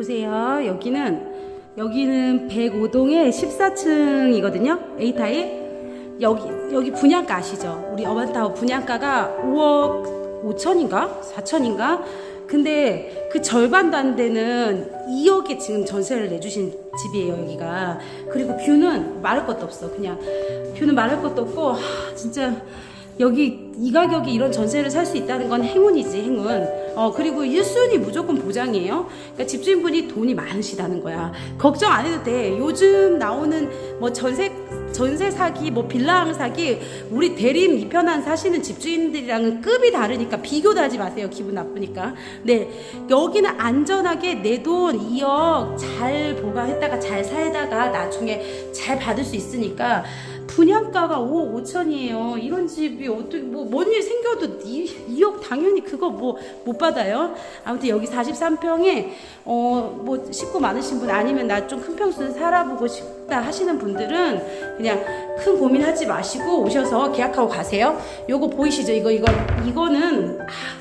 보세요. 여기는 여기는 105동의 14층이거든요. A 타입. 여기 여기 분양가 아시죠? 우리 어반타워 분양가가 5억 5천인가 4천인가? 근데 그 절반도 안 되는 2억에 지금 전세를 내주신 집이에요 여기가. 그리고 뷰는 말할 것도 없어. 그냥 뷰는 말할 것도 없고 하, 진짜 여기 이 가격에 이런 전세를 살 수 있다는 건 행운이지 행운. 어 그리고 1순위 무조건 보장이에요. 그러니까 집주인분이 돈이 많으시다는 거야. 걱정 안 해도 돼. 요즘 나오는 뭐 전세 전세 사기, 뭐 빌라랑 사기, 우리 대림 이편한 사시는 집주인들이랑은 급이 다르니까 비교도 하지 마세요. 기분 나쁘니까. 네, 여기는 안전하게 내 돈 2억 잘 보관했다가 잘 살다가 나중에 잘 받을 수 있으니까 분양가가 5억 5천이에요. 이런 집이 어떻게 뭐 뭔 일 생겨도 2, 억 당연히 그거 뭐 못 받아요. 아무튼 여기 43평에 어 뭐 식구 많으신 분 아니면 나 좀 큰 평수 살아보고 싶다 하시는 분들은 그냥 큰 고민하지 마시고 오셔서 계약하고 가세요. 요거 보이시죠? 이거 이거 이거는 아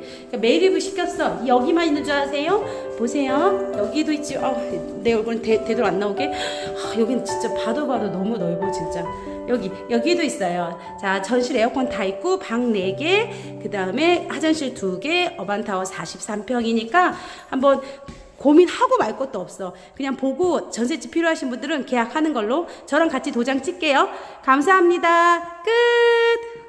그러니까 매립을 시켰어. 여기만 있는 줄 아세요? 보세요. 여기도 있지. 아, 내 얼굴은 대, 대로 안 나오게. 아, 여기는 진짜 봐도 봐도 너무 넓어 진짜. 여기 여기도 있어요. 자 전실 에어컨 다 있고 방 4개, 그 다음에 화장실 2개, 어반타워 43평이니까 한번 고민하고 말 것도 없어. 그냥 보고 전셋집 필요하신 분들은 계약하는 걸로 저랑 같이 도장 찍게요. 감사합니다. 끝.